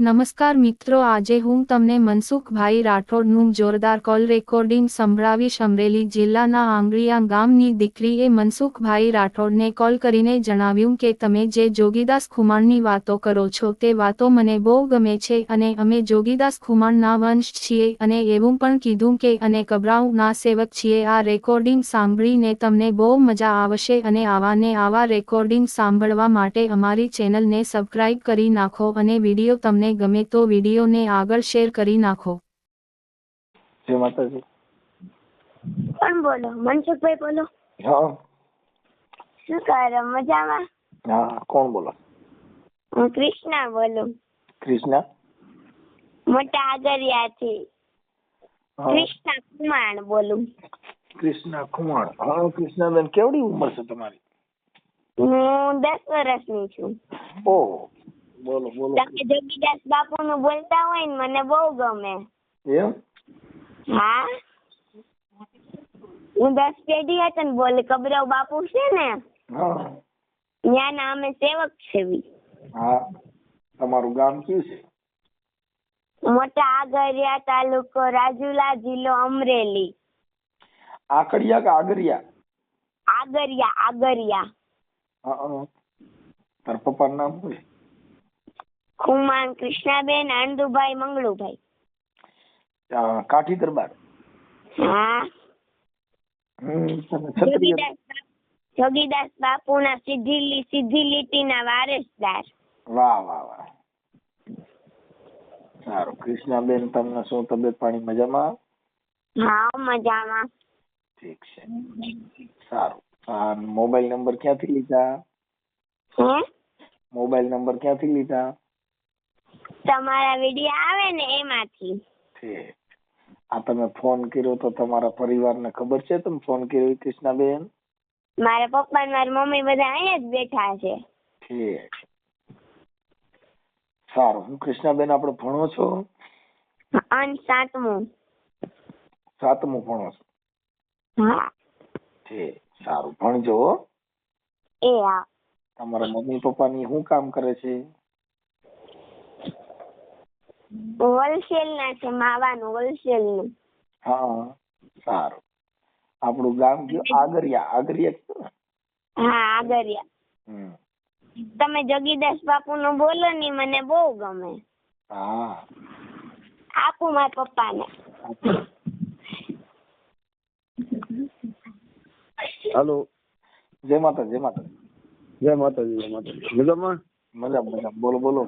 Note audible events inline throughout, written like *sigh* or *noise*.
નમસ્કાર મિત્રો, આજે હું તમને મનસુખભાઈ રાઠોડનું જોરદાર કોલ રેકોર્ડિંગ સંભળાવીશ. અમરેલી જિલ્લાના આંગળીયા ગામની દીકરીએ મનસુખભાઈ રાઠોડને કોલ કરીને જણાવ્યું કે, તમે જે જોગીદાસ ખુમાણની વાતો કરો છો, તે વાતો મને બહુ ગમે છે અને અમે જોગીદાસ ખુમાણના વંશ છીએ અને એવું પણ કીધું કે, અને કબરાઉના સેવક છીએ. આ રેકોર્ડિંગ સાંભળીને તમને બહુ મજા આવશે અને આવાને આવા રેકોર્ડિંગ સાંભળવા માટે અમારી ચેનલને સબસ્ક્રાઇબ કરી નાખો અને વીડિયો તમને ગમે તો વિડીયોને આગળ શેર કરી નાખો. જય માતાજી. કોણ બોલો? મનસુખભાઈ બોલો? હા. શું કરો? મજામાં? હા કોણ બોલો? હું કૃષ્ણા બોલું. ક્રિષ્ના? મોટા આગરિયાથી કૃષ્ણા કુમાણ બોલું. ક્રિષ્ના કુમાણ હા કૃષ્ણાબેન કેવડી ઉંમર છે તમારી? હું દસ વર્ષની છું. ઓહ બોલો બોલો. તમે જોગીદાસ બાપુ નું બોલતા હોય ને મને બહુ ગમે. એમ? હા? હું દસ પેઢી હતો ને બોલે કબરાવ બાપુ છે ને ત્યાં ત્યાંના અમે સેવક છે હા. તમારું ગામ કયું છે? મોટા આગરિયા તાલુકો રાજુલા જિલ્લો અમરેલી. આકડિયા કે આગરિયા? આગરિયા આગરિયા. હા તાર તારા પપ્પાનું નામ શું છે? ખુમાન કૃષ્ણાબેન આંદુભાઈ મંગળુભાઈ. કાઠી દરબાર. હા. જોગીદાસ બાપુ ના સીધી સીધી વારસદાર. વાહ વાહ વાહ. સારું. કૃષ્ણાબેન તમને શું તબિયત પાણી મજામાં? હા મજામાં. ઠીક છે. સારું. આ મોબાઈલ નંબર ક્યાંથી લીધા? મોબાઈલ નંબર ક્યાંથી લીધા? તમારા વીડિયો આવે ને એમાંથી. ઠીક. આ તમે ફોન કર્યો તો તમારા પરિવારને ખબર છે તમે ફોન કર્યો કૃષ્ણાબેન મારા પપ્પા ને મારી મમ્મી બધા અહીંયા જ બેઠા છે. ઠીક. સારું. હું કૃષ્ણાબેન આપણે ભણો છો? અન સાતમું. સાતમું ભણો છો? હા. ઠીક. સારું. ભણજો. એ હા. તમારા મમ્મી પપ્પાની શું કામ કરે છે? હોલસેલ ના છે માવાનું હોલસેલનું હા સારું. આપણું ગામ કયું આગરિયા આગરિયા હા આગરિયા. તમે જગીદાસ બાપુ નું બોલો ને મને બહુ ગમે. હા. આપુ મારા પપ્પા ને હાલો. જય માતા જય માતા જય માતાજી જય માતાજી. મજામાં? મજા મજા બોલો બોલો.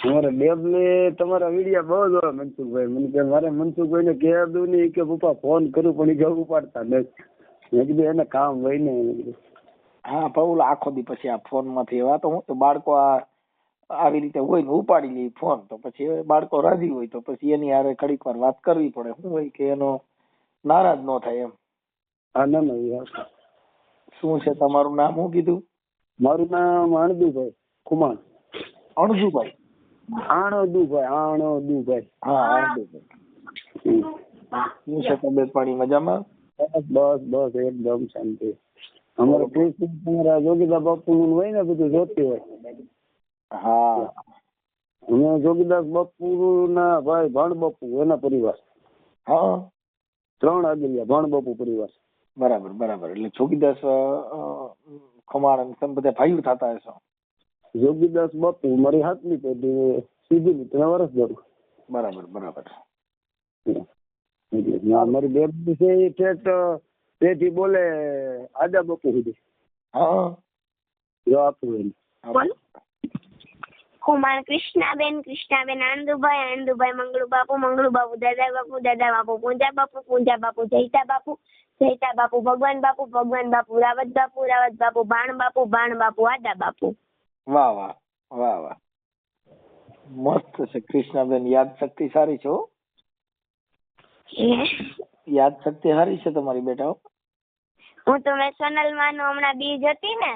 અમારે બેબ ને તમારા વિડિયા બહુ જ હોય મનસુખભાઈ. મને કે મારે મનસુખભાઈ ને કહે દઉં ને કે પપ્પા ફોન કરું પણ એ કે ઉપાડતા નથી. મેં કીધું એને કામ હોય ને. હા પૌલ આખો દી પછી આ ફોનમાંથી એવા તો હું તો બાળકો આ આવી રીતે હોય ને ઉપાડી લે ફોન. તો પછી બાળકો રાજી હોય તો પછી એની હારે ઘડીક વાર વાત કરવી પડે. શું હોય કે એનો નારાજ ન થાય એમ. હા ના ના યાર શું છે તમારું નામ? શું કીધું? મારું નામ અણજુભાઈ કુમાર. અણજુભાઈ. આણદુભાઈ આણદુભાઈ હા અણજુભાઈ હા શું છે તબિયત પાણી મજામાં? બસ બસ બસ એકદમ શાંતિ. અમારે કૃષ્ણ તમારા જોગીદાસ બાપુ નું હોય ને બધું જોતી હોય. હા. અમે જોગીદાસ બાપુ ના ભાઈ ભણ બાપુ એના પરિવાર. હા. ત્રણ આગલિયા ભણ બાપુ પરિવાર. બરાબર બરાબર. એટલે જોગીદાસ ખમાણ બધા ભાઈઓ થતા હશો? જોગીદાસ બાપુ મારી હાથની પેઢી સીધી ત્રણ વર્ષ દરું બરાબર બરાબર. મારી બેબી છે એ ઠેઠ પેઢી બોલે આદા બાપુ સુધી. હા. જો આપું એને. બોલો. કુમાર કૃષ્ણાબેન કૃષ્ણાબેન આંદુભાઈ આંદુભાઈ મંગળુ બાપુ મંગળુ બાપુ દાદા બાપુ દાદા બાપુ પૂંજા બાપુ પૂંજા બાપુ જયતા બાપુ જયતા બાપુ ભગવાન બાપુ ભગવાન બાપુ રાવત બાપુ રાવત બાપુ બાણ બાપુ બાણ બાપુ આદા બાપુ. વાહ વાહ વાહ વાહ. મસ્ત છે. કૃષ્ણાબેન યાદ શક્તિ સારી છે હો. યાદ શક્તિ સારી છે તમારી બેટા હું. તો મેં સોનલ માનું હમણાં બીજ હતી ને.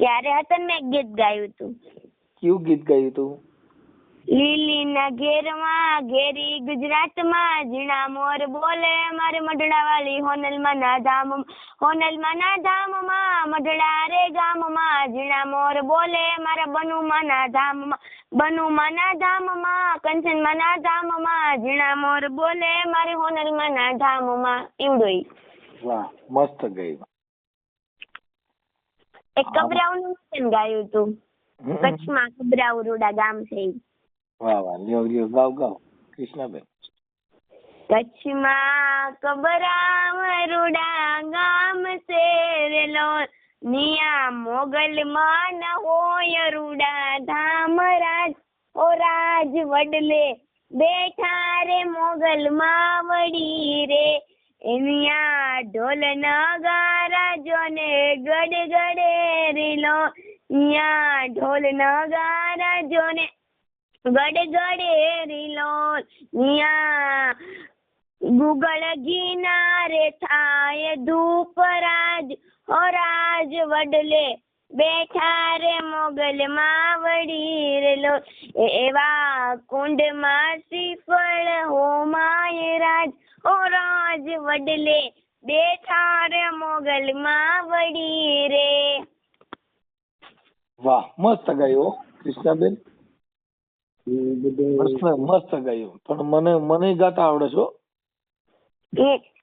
ત્યારે હતા ને મેં ગીત ગાયું હતું. કયું ગીત ગાયું તું લીલીના ઘેરમાં ઘેરી ગુજરાતમાં ઝીણા મોર બોલે મારે મઢડા વાળી હોનલમાં ના ધામમાં હોનલમાં ના ધામમાં મઢડા રે ગામમાં ઝીણા મોર બોલે મારા બનુમાં ના ધામમાં બનુમાં ના ધામમાં કંચનમાં ના ધામમાં ઝીણા મોર બોલે મારે હોનલમાં ના ધામમાં એવડું વાહ મસ્ત ગઈ એક કબરાઉનું ગાયું હતું. કચ્છમાં કબરાઉ રૂડા ગામ છે. વાહ વાહ, લ્યો લ્યો, ગાવ ગાવ, કૃષ્ણાબેન. કચ્છમાં કબરામ રૂડા ગામ શેરેલો, નિયા મોગલ માં હોય રૂડા ધામ રાજ ઓ રાજ વડલે, બેઠા રે મોગલ માં વડી રે. એનિયા ઢોલ નગારા જોને ગડ ગડે રીલો. ન્યા ઢોલ નગારા જોને ગડે ગડે રીલો ન્યા. ગુગળ ગિનારે થાય ધૂપ રાજ હો રાજ વડલે. બેઠા રે મોગલ માં વડી રેલો એવા કુંડમાં શ્રીફળ, હોમાય રાજ ઓ રાજ વડલે. બેઠા રે મોગલ માં વડી રે. વાહ, મસ્ત ગાયું કૃષ્ણાબેન. એ બધું મસ્ત મસ્ત ગાયું. પણ મને મને ગાતા આવડે છો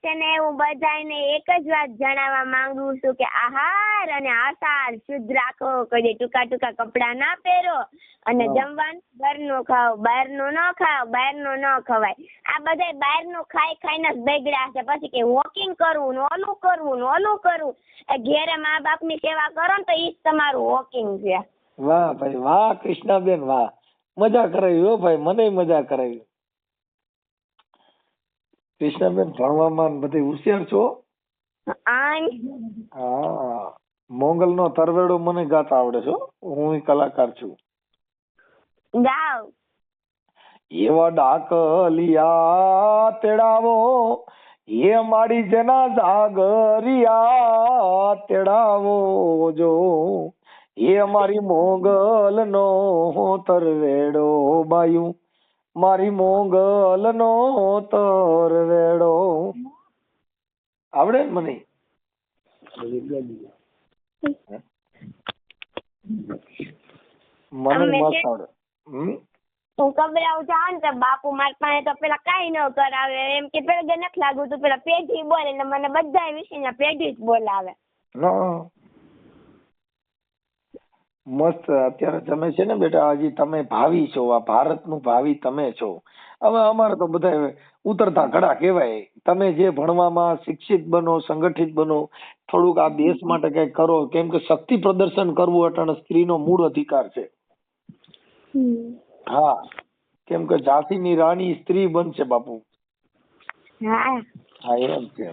તને હું બધાને એક જ વાત જણાવવા માંગુ છું કે આહાર અને આસાર શુદ્ધ રાખો. કદી ટૂંકા ટૂંકા કપડા ના પહેરો અને. જમવાનું ઘરનું ખાઓ. બહારનું ન ખાઓ બહારનું ન ખવાય. આ બધાય બહારનું ખાઈ ખાઈને જ બગડ્યા છે. પછી કે વોકિંગ કરવું ને ઓલું કરવું ને ઓલું કરવું. એ ઘેરે મા બાપની સેવા કરો ને તો ઈ જ તમારું વોકિંગ છે. વાહ ભાઈ વાહ કૃષ્ણાબેન વાહ. મજા કરાવી હો ભાઈ મને મજા કરાવી. કૃષ્ણાબેન ભણવામાં બધે હોશિયાર છો? હા મોંગલ નો તરવેડો મને ગાતા આવડે છે હું. કલાકાર છું. ગાવ. એવા ડાકલિયા તેડાવો એ મારી જેના જાગરિયા તેડાવો જો. એ મારી મોગલ નો તરવેડો બાયું. મારી મોગલ નો તરવેડો આવડે મને? મને મસ્ત આવડે. હમ? હું કબરાઉ જાઉં ને બાપુ મારી પાસે તો પેલા કાંઈ ન કરાવે. એમ કે પેલા નથી લાગુ તું પેલા પેઢી બોલે ને મને બધા વિષયના પેઢી જ બોલાવે. મસ્ત અત્યારે તમે છે ને બેટા હજી તમે ભાવિ છો આ ભારતનું ભાવિ તમે છો. હવે અમારે તો બધા ઉતરતા ઘડા કહેવાય. તમે જે ભણવામાં શિક્ષિત બનો સંગઠિત બનો થોડુંક આ દેશ માટે કઈ કરો કેમ કે શક્તિ પ્રદર્શન કરવું અટાણે સ્ત્રીનો મૂળ અધિકાર છે. હા કેમ કે ઝાંસીની રાણી સ્ત્રી બનશે બાપુ. હા. એમ છે.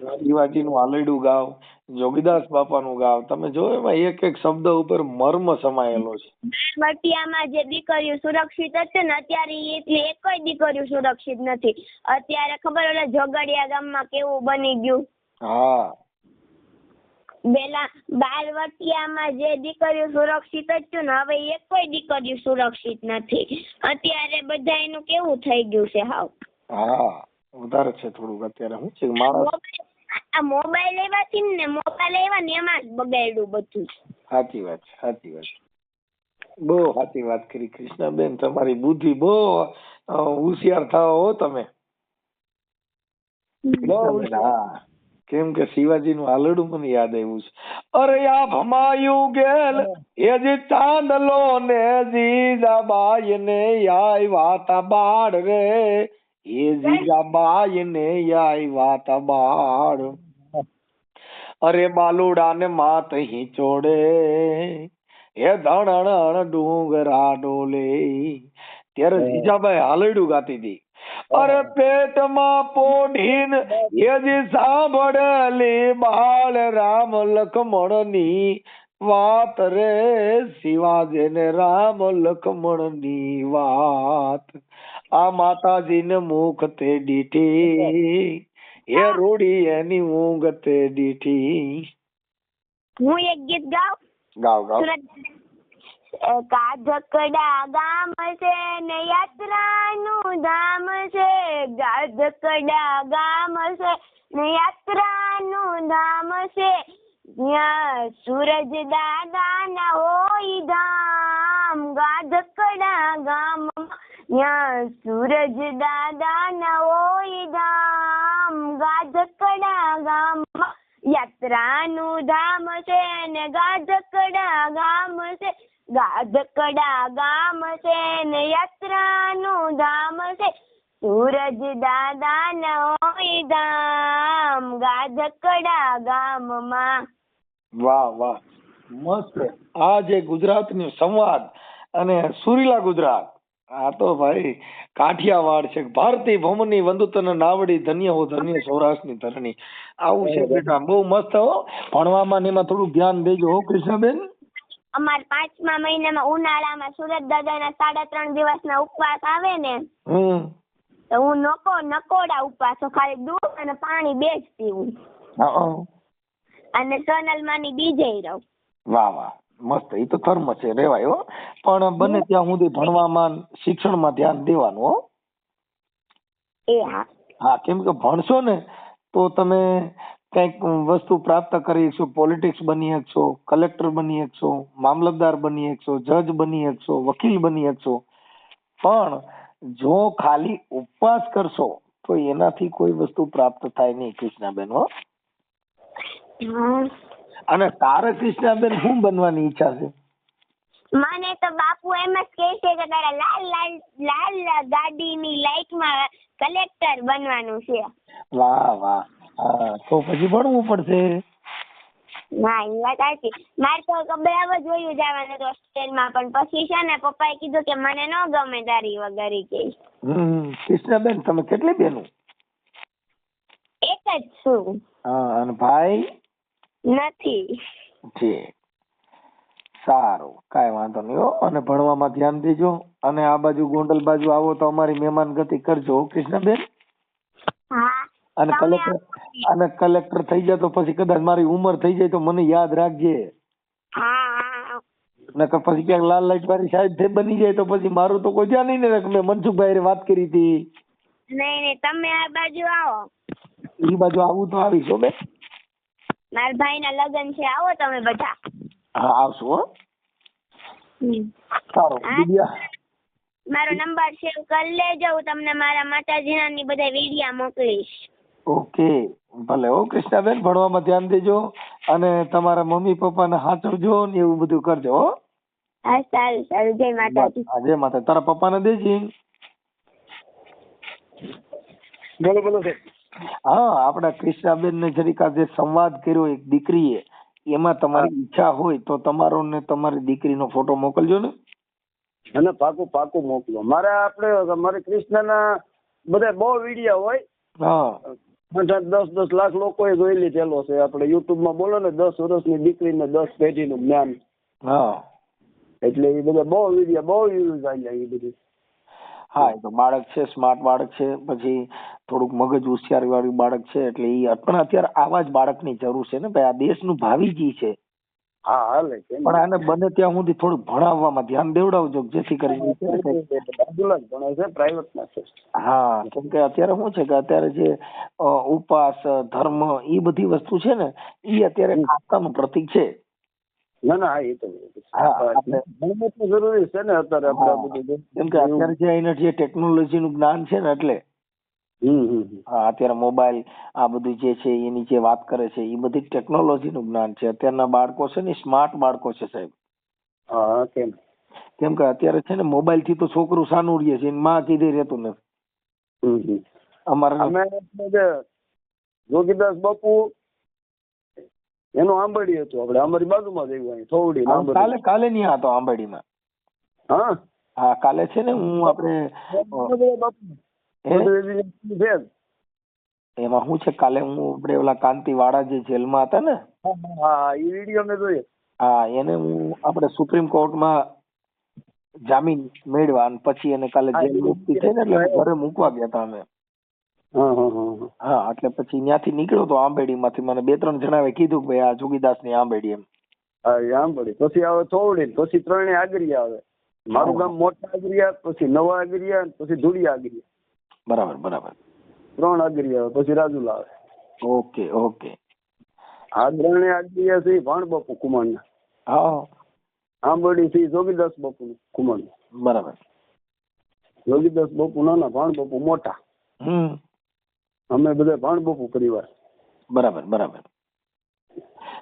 શિવાજીનું હાલેડું ગાવ. જોગીદાસ બાપાનું ગાવ. તમે જો એમાં એક એક શબ્દ ઉપર મર્મ સમાયેલો છે. બટિયામાં જે દીકરીઓ સુરક્ષિત હતી ને અત્યારે ઈ એક એકેય દીકરીઓ સુરક્ષિત નથી. અત્યારે ખબર ઓલા જોગડિયા ગામમાં કેવું બની ગયું? હા. પેલા બાલવટિયામાં જે દીકરીઓ સુરક્ષિત હતું ને હવે એકેય દીકરીઓ સુરક્ષિત નથી. અત્યારે બધા એનું કેવું થઈ ગયું છે હાવ? હા વધારે છે થોડુંક અત્યારે. શું છે માણસ આ મોબાઈલ એવાથી ને મોબાઈલ એવા ને એમાં જ બગાડ્યું બધું. સાચી વાત સાચી વાત બહુ સાચી વાત કરી કૃષ્ણાબેન તમારી બુદ્ધિ બહુ હોશિયાર થાઓ હો તમે. કેમ કે શિવાજી નું હાલડું મને યાદ આવ્યું છે. અરે આ ભમાયું ગેલ એ જે ચાંદલો ને જીજાબાઈ ને આય વાતા બાળ રે. એ જીજાબાઈ ને આય વાતા બાળ અરે બાલુડા ને માત હિંચોડે એ ધણણ ડુંગરા ડોલે. ત્યારે જીજાબાઈ હાલડું ગાતી હતી. અરે પેટમાં પોઢીન એ જે સાંભળેલી બાળ રામ લખમણની વાત રે શિવાજી ને રામ લખમણની વાત. આ માતાજી ને મુખ તે દીઠી એ રૂડી એની ઊંઘ તે દીઠી હું એક ગીત ગાઉં? ગાવ ગાવ. ગાધકડા ગામ છે ને યાત્રાનું ધામ છે. ગાધકડા ગામ છે ને યાત્રાનું ધામ છે. ત્યાં સૂરજ દાદાના હોય ધામ, ગાધકડા ગામ ત્યાં સૂરજ દાદાના હોય ધામ, ગાધકડા ગામમાં. યાત્રાનું ધામ છે ને ગાધકડા ગામ છે. ગાધકડા ગામ છે ને યાત્રાનું ધામ છે. સૂરજ દાદા નો ધામ ગાધકડા ગામમાં. વાહ વાહ. મસ્ત. આ જે ગુજરાતની સંવાદ અને સુરીલા ગુજરાત. આ તો ભાઈ કાઠિયાવાડ છે. ભારતી ભૌમની વંદુતન નાવડી ધન્ય હો ધન્ય સૌરાષ્ટ્રની ધરણી. આવું છે બેટા બહુ મસ્ત હો. ભણવામાં ને એમાં થોડું ધ્યાન દેજો હો કૃષ્ણબેન. અમાર પાંચમા મહિનામાં ઉનાળામાં સુરત દાદાના સાડા ત્રણ દિવસના ઉપવાસ આવે ને હમ. તો હું નકો નકોડા ઉપાસો ખાલી દૂધ અને પાણી બે જ પીવું. અને અને સોનલમાની બીજે રહું. વાહ વાહ. મસ્ત. એ તો ધર્મ છે રેવાય હો. પણ બને ત્યાં સુધી ભણવામાં શિક્ષણમાં ધ્યાન દેવાનું હો. એ હા. હા કેમ કે ભણશો ને તો તમે કંઈક વસ્તુ પ્રાપ્ત કરી શકશો પોલિટિક્સ બની શકશો કલેક્ટર બની શકશો મામલતદાર બની શકશો જજ બની શકશો વકીલ બની શકશો. પણ જો ખાલી ઉપવાસ કરશો તો એનાથી કોઈ વસ્તુ પ્રાપ્ત થાય નહીં કૃષ્ણાબેન હો. અને તારે કૃષ્ણાબેન શું બનવાની ઈચ્છા છે? મને તો બાપુ એમ જ કહે છે કે તારે લાલ લાલ લાલ ગાડીની લાઈટમાં કલેક્ટર બનવાનું છે. વાહ વાહ. તો પછી ભણવું પડશે. ના એ વાત સાચી. મારે તો કબરાવ જોયું જવાનું તો હોસ્ટેલમાં પણ પછી છે ને પપ્પાએ કીધું કે મને ન ગમે તારી વગર કે. હમ કૃષ્ણાબેન તમે કેટલી બેનું? એક જ છું. હા અને ભાઈ? નથી. ઠીક. સારું કાંઈ વાંધો નહીં હો અને ભણવામાં ધ્યાન દેજો. અને આ બાજુ ગોંડલ બાજુ આવો તો અમારી મહેમાન ગતિ કરજો કૃષ્ણબેન? અને કલેક્ટર અને કલેક્ટર થઈ જાય તો પછી કદાચ મારી ઉંમર થઈ જાય તો મને યાદ રાખજે. નકર પછી ક્યાંક લાલ લાઈટ વાળી સાહેબ થઈ બની જાય તો પછી મારું તો કોઈ ધ્યાન નહીં ને મેં મનસુખભાઈ વાત કરી હતી. નહીં નહીં તમે આ બાજુ આવો. એ બાજુ આવું તો આવીશ હો બેન. મારા ભાઈના લગ્ન છે આવો તમે બધા. હા આવશું હો. સારું. મારો નંબર સેવ કરી લેજો. હું તમને મારા માતાજીના ની બધા વિડિયા મોકલીશ. ઓકે. ભલે હો કૃષ્ણાબેન ભણવામાં ધ્યાન દેજો અને તમારા મમ્મી પપ્પાને સાચવજો ને એવું બધું કરજો હો. હા સારું સારું. જય માતાજી. જય માતા તારા પપ્પાને દેજી. બોલો બોલો હા આપણા કૃષ્ણાબેન ને જરીક જે સંવાદ કર્યો એક દીકરીએ. એમાં તમારી ઈચ્છા હોય તો તમારો ને તમારી દીકરીનો ફોટો મોકલજો ને. અને પાકું પાકું મોકલો. મારે આપણે મારે કૃષ્ણના બધા બહુ વીડિયો હોય. હા. આઠ દસ દસ લાખ લોકોએ જોઈ લીધેલો છે. આપણે યુટ્યુબમાં બોલો ને દસ વર્ષની દીકરીને દસ પેઢીનું જ્ઞાન. હા. એટલે એ બધા બહુ વીડિયો બહુ યુઝ આવી એ બધી. હા એ તો બાળક છે સ્માર્ટ બાળક છે પછી થોડુંક મગજ હોશિયારી વાળું બાળક છે એટલે એ પણ અત્યારે આવા જ બાળકની જરૂર છે ને ભાઈ આ દેશનું ભાવિ જી છે. હા હાલે પણ આને બને ત્યાં સુધી થોડું ભણાવવામાં ધ્યાન દેવડાવજો જેથી કરીને બાજુલા જ ભણે છે પ્રાઇવેટમાં છે. હા કેમ કે અત્યારે શું છે કે અત્યારે જે ઉપવાસ ધર્મ ઈ બધી વસ્તુ છે ને એ અત્યારે આસ્થાનું પ્રતીક છે. ના ના એ તો હા, આપણે- તો જરૂરી છે ને અત્યારે આપણે બધું. કેમ કે અત્યારે જે એના જે ટેકનોલોજી નું જ્ઞાન છે ને એટલે. હા અત્યારે મોબાઈલ આ બધું જે છે એની જે વાત કરે છે એ બધી ટેકનોલોજી નું જ્ઞાન છે. અત્યારના બાળકો છે ને સ્માર્ટ બાળકો છે સાહેબ. હા કેમ? કેમ કે અત્યારે છે ને મોબાઈલથી તો છોકરું સાનું રહીએ છે માં કીધે રહેતું નથી. અમારે જોગીદાસ બાપુ એનું આંબડી હતું. આપણે અમારી બાજુમાં જ આવ્યું થોડી કાલે કાલે નહીં હતો આંબેડીમાં હા? હા કાલે છે ને હું આપણે? છે એમાં શું છે? કાલે હું આપણે ઓલા કાંતિવાળા જે જેલમાં હતા ને? હા એ વીડિયો મેં જોયો હા એને હું આપણે સુપ્રીમ કોર્ટમાં જામીન મેળવા અને પછી એને કાલે જેલ મુક્તિ થઈ ને એટલે ઘરે મૂકવા ગયા હતા અમે. હા એટલે પછી ત્યાંથી નીકળ્યો તો આંબેડી માંથી મને બે ત્રણ જણાવે કીધું કે ભાઈ આ જોગીદાસની આંબેડી એમ. આંબેડી. પછી આવે ચોવડી પછી ત્રણે આગરી આવે. મારું ગામ મોટા આગરિયા પછી નવા આગરિયા પછી ધૂળી આગરિયા બરાબર બરાબર. ત્રણ આગરી આવે પછી રાજુલા આવે ઓકે ઓકે. આ ત્રણે આગરી છે ભાણ બાપુ કુમારના. હા. આંબળી છે જોગીદાસ બાપુ કુમાર બરાબર. જોગીદાસ બાપુ નાના ભાણ બાપુ મોટા. હમ. અમે બધા ભાણ બાપુ પરિવાર. બરાબર બરાબર.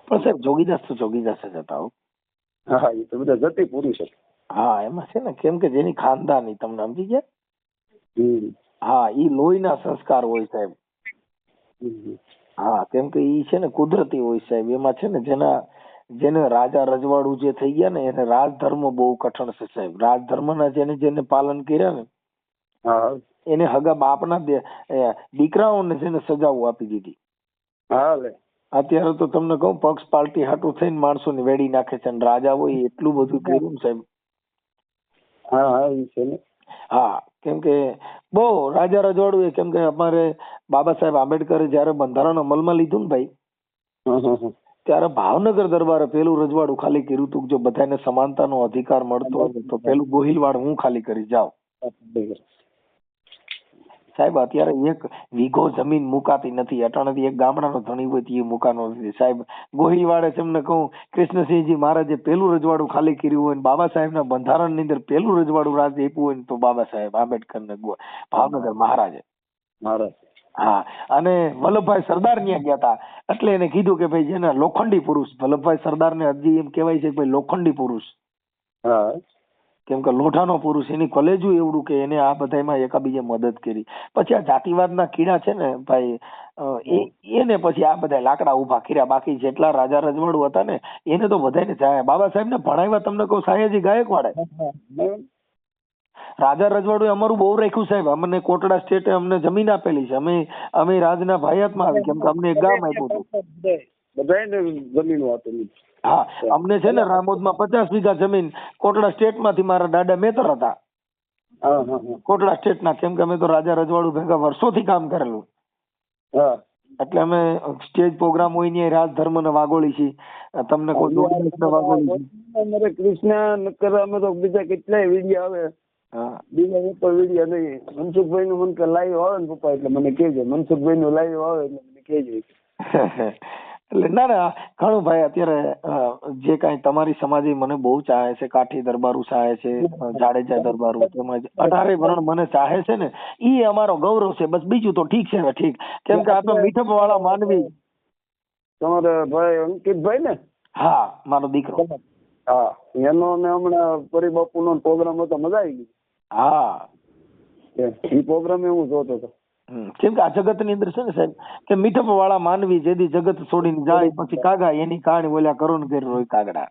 પણ સાહેબ જોગીદાસ તો જોગીદાસ જ હતા હા. એ તો બધા જતી પુરુષ છે હા એમાં છે ને કેમ કે જેની ખાનદાની તમને સમજી ગયા? હા ઈ લોહીના સંસ્કાર હોય સાહેબ. હા કેમ કે ઈ છે ને કુદરતી હોય સાહેબ. એમાં છે ને જેના જેને રાજા રજવાડું જે થઈ ગયા ને એને રાજધર્મ બહુ કઠણ છે સાહેબ. રાજધર્મના જેને જેને પાલન કર્યા ને એને હગા બાપના દીકરાઓને જેને સજાઓ આપી દીધી. હા લે. અત્યારે તો તમને કહું પક્ષ પાર્ટી હાટું થઈને માણસોને વેડી નાખે છે અને રાજા હોય એટલું બધું કર્યું ને સાહેબ. હા હા એ છે ને. હા. કેમ કે બહુ રાજા રજવાડું એ કેમ કે અમારે બાબા સાહેબ આંબેડકરે જયારે બંધારણ અમલમાં લીધું ને ભાઈ ત્યારે ભાવનગર દરબારે પેલું રજવાડું ખાલી કર્યું હતું જો બધાને સમાનતાનો અધિકાર મળતો હતો તો પેલું ગોહિલવાડ હું ખાલી કરી જાઉં સાહેબ અત્યારે એક વીઘો જમીન મુકાતી નથી. અટાણેથી એક ગામડાનો ધણી હોય તો મુકાનો નથી. સાહેબ ગોહિલવાડે તમને કહું કૃષ્ણસિંહજી મહારાજે પેલું રજવાડું ખાલી કર્યું હોય ને બાબા સાહેબના બંધારણની અંદર પેલું રજવાડું રાજ આપ્યું હોય ને તો બાબા સાહેબ આંબેડકરને ભાવનગર મહારાજે. મહારાજ. હા. અને વલ્લભભાઈ સરદાર ત્યાં ગયા હતા એટલે એને કીધું કે ભાઈ જેને લોખંડી પુરુષ વલ્લભભાઈ સરદારને હજી એમ કહેવાય છે કે ભાઈ લોખંડી પુરુષ. હા. કેમ કે લોઢાનો પુરુષ, એની કલેજું એવડું કે એને આ બધામાં એકાબીજે મદદ કરી. પછી આ જાતિવાદના કીડા છે ને ભાઈ એને પછી આ બધા લાકડા ઊભા કર્યા. બાકી જેટલા રાજા રજવાડું હતા ને, એને તો બધાને જાય બાબા સાહેબ ને ભણાવ્યા તમને કહું, સાયાજી ગાયકવાડે? રાજા રજવાડું અમારું બહુ રાખ્યું સાહેબ. અમને કોટડા સ્ટેટે અમને જમીન આપેલી છે. અમે અમે રાજના ભાયાતમાં આવી. કેમ કે અમને એક ગામ આપ્યું હતું. બધાને જમીન આપેલી હા અમને છે ને રામોદમાં પચાસ વીઘા જમીન કોટડા સ્ટેટમાંથી મારા દાદા મેતર હતા કોટડા સ્ટેટના કેમ કે અમે તો રાજા રજવાડું ભેગા વર્ષોથી કામ કરેલું. એટલે અમે સ્ટેજ પ્રોગ્રામ હોય ને રાજધર્મ ને વાગોળી છીએ તમને કોઈ વાગોળી કૃષ્ણ નકર અમે તો બીજા કેટલાય વીડિયો આવે. હા. બીજા એક પણ વીડિયો નહીં. મનસુખભાઈ નું મને લાઈવ આવે ને પપ્પા એટલે મને કેજો મનસુખભાઈ નું લાઈવ આવે એટલે મને કહેજો. *laughs* એટલે ના ના ઘણું ભાઈ અત્યારે જે કાંઈ તમારી સમાધિ મને બહુ ચાહે છે કાઠી દરબારું ચાહે છે જાડેજા દરબારું તેમજ અઢારે વરણ મને ચાહે છે ને એ અમારો ગૌરવ છે. બસ બીજું તો ઠીક છે ને ઠીક. કેમ કે આપણે મીઠપ વાળા માનવી. તમારા ભાઈ અંકિતભાઈ ને? હા મારો દીકરો. હા એનો ને હમણાં પરિબાપુ નો પ્રોગ્રામ હતો મજા આવી ગઈ. હા. એ પ્રોગ્રામ હું જોતો હતો. કેમ કે આ જગતની અંદર છે ને સાહેબ કે મીઠપ વાળા માનવી જેદી જગત છોડીને જાય પછી કાગા એની કહાણી બોલ્યા કરો ને કરી રોય કાગડા.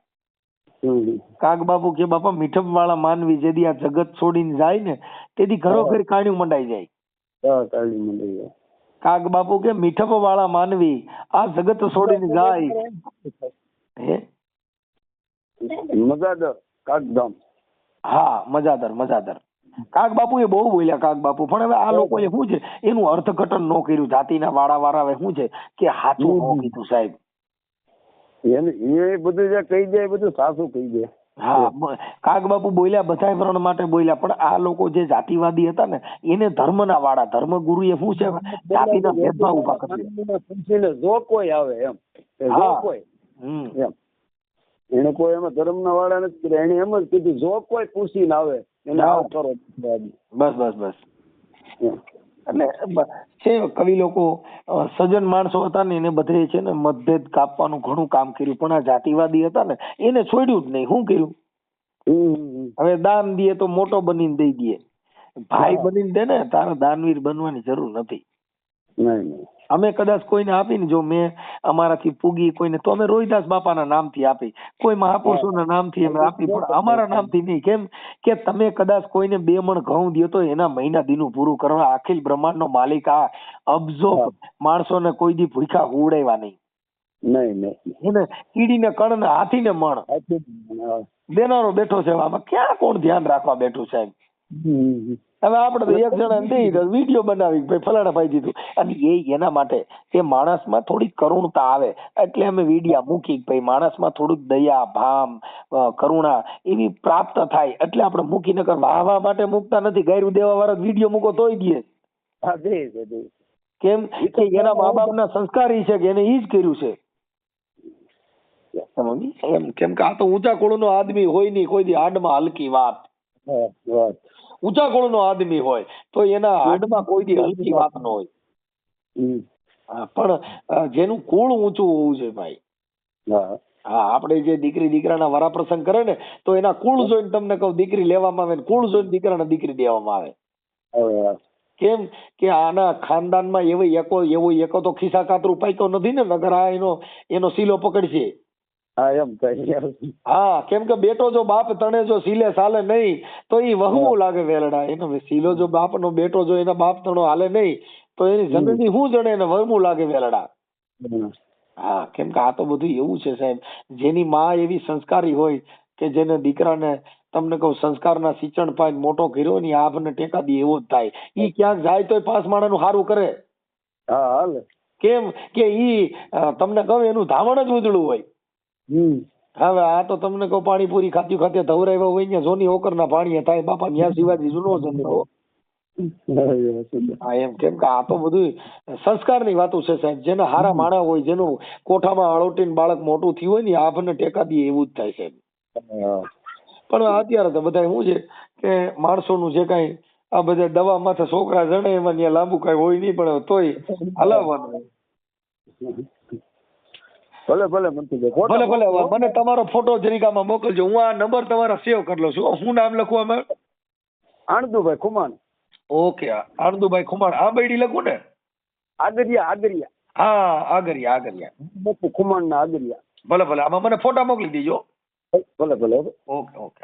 કાગ બાપુ કે બાપા મીઠપ વાળા માનવી જેદી આ જગત છોડીને જાય ને તેથી ઘરો ઘર કાણ્યું મંડાઈ જાય. કાગ બાપુ કે મીઠપ વાળા માનવી આ જગત છોડીને જાય. હે? મજાદર કાગધામ. હા મજાદર મજાદર. કાગ બાપુ એ બહુ બોલ્યા કાગ બાપુ પણ હવે આ લોકોએ શું છે? એનું અર્થઘટન ન કર્યું. જાતિના વાળા વાળા હવે શું છે? કે હાચું ન કીધું સાહેબ. એને એ બધું જે કહી દે એ બધું સાચું કહી દે. હા કાગ બાપુ બોલ્યા બધા વર્ણ માટે બોલ્યા. પણ આ લોકો જે જાતિવાદી હતા ને એને ધર્મના વાળા ધર્મગુરુએ શું છે? જાતિના ભેદભાવ ઊભા કરી. જો કોઈ આવે એમ જો કોઈ એમ. એને કોઈ એમાં ધર્મના વાળા નથી કર્યા. એને એમ જ કીધું જો કોઈ પૂછીને આવે બસ બસ બસ. એટલે છે કવિ લોકો સજન સજ્જન માણસો હતા ને એને બધે છે ને મતભેદ કાપવાનું ઘણું કામ કર્યું પણ આ જાતિવાદી હતા ને એને છોડ્યું જ નહીં શું કર્યું. હવે દાન દે તો મોટો બનીને દઈ દે ભાઈ. બનીને દે ને તારે દાનવીર બનવાની જરૂર નથી નહીં નહીં. અમે કદાચ કોઈને આપીને જો મેં અમારાથી પૂગી કોઈને તો અમે રોહિદાસ બાપાના નામથી આપી. કોઈ મહાપુરુષોના નામથી અમે આપી પણ અમારા નામથી નહીં. કેમ કે તમે કદાચ કોઈને બે મણ ઘઉં દો તો એના મહિના દીનું પૂરું કરવા અખિલ બ્રહ્માંડનો માલિક આ અબજો માણસોને કોઈ દી ભૂખા હુવડાવ્યા નહીં. નહીં નહીં. એને કીડીને કણને હાથીને મણ. દેનારો બેઠો છે આમાં ક્યાં કોણ ધ્યાન રાખવા બેઠું સાહેબ. હવે આપણે તો એક જણા દઈ વીડિયો બનાવી ભાઈ ફલાણા ભાઈ દીધું. અને એ એના માટે એ માણસમાં થોડી કરુણતા આવે. એટલે અમે વિડીયા મૂકી ભાઈ માણસમાં થોડુંક દયા ભામ કરુણા એવી પ્રાપ્ત થાય. એટલે આપણે મૂકી નકર વાહવા માટે મૂકતા નથી ગાયરું દેવા વાળા વીડિયો મૂકો તોય દે. હા દે દે કેમ કે એના મા બાપના સંસ્કાર ઈ છે કે એને ઈ જ કર્યું છે? સમજી? એમ કેમ કે આ તો ઊંચા કુળનો આદમી હોય નહીં કોઈ દી હાડમાં હલકી વાત. વાત. ઊંચા કુળનો આદમી હોય તો એના હાડમાં કોઈ દી હલકી વાત ન હોય. પણ જેનું કુળ ઊંચું હોવું જોઈએ ભાઈ. હા. હા આપણે જે દીકરી દીકરાના વરાપ્રસંગ કરે ને તો એના કુળ જોઈને તમને કહું દીકરી લેવામાં આવે ને કુળ જોઈને દીકરાને દીકરી દેવામાં આવે. કેમ કે આના ખાનદાનમાં એવો એકો એવો એકો તો ખિસ્સા કાતરું પાક્યો નથી ને નગર આ એનો એનો સીલો પકડશે. હા એમ કહી હા કેમ કે બેટો જો બાપ તણે જો સીલે સાલે નહીં તો ઈ વહવું લાગે વેલડા. એનો સીલો જો બાપનો બેટો જો એના બાપ તણો હાલે નહીં તો એની જમીન શું જણે એને વહવું લાગે વેલડા. હા કેમ કે આ તો બધું એવું છે સાહેબ. જેની માં એવી સંસ્કારી હોય કે જેને દીકરાને તમને કહું સંસ્કારના સિંચણ પાઈ મોટો કર્યો ને આપને ટેકા દે એવો જ થાય. ઈ ક્યાંક જાય તોય પાસ માણાનું સારું કરે. હા હાલે. કેમ કે ઈ તમને કહું એનું ધાવણ જ ઉજળું હોય. હમ. હવે આ તો તમને કહું પાણીપુરી ખાતી ખાતે ધવરાવ્યા હોય ને જોની ઓકરના પાણી થાય બાપા ન્યા શિવાજી જૂનો જન્મ હા, એમ કેમ કે આ તો બધું સંસ્કારની વાતો છે સાહેબ. જેના હારા માણા હોય જેનું કોઠામાં અળોટીને બાળક મોટું થયું હોય ને આપણને ટેકા દે એવું જ થાય સાહેબ. પણ અત્યારે તો બધા શું છે કે માણસોનું જે કાંઈ આ બધા દવા માથે છોકરા જણે એમાં ત્યાં લાંબુ કાંઈ હોય નહીં પણ તોય હલાવવાનું ભલે ભલે મનસુખભાઈ ભલે ભલે મને તમારો ફોટો જરીકામાં મોકલજો. હું આ નંબર તમારા સેવ કરી લઉં છું. શું નામ લખું આમાં? આણદુભાઈ ખુમાણ. ઓકે આણદુભાઈ ખુમાણ. આ બેડી લખું ને? આગરિયા આગરિયા. હા આગરિયા આગરિયા. ખુમાણ ના આગરિયા. ભલે ભલે આમાં મને ફોટા મોકલી દેજો. ભલે ભલે. Okay okay.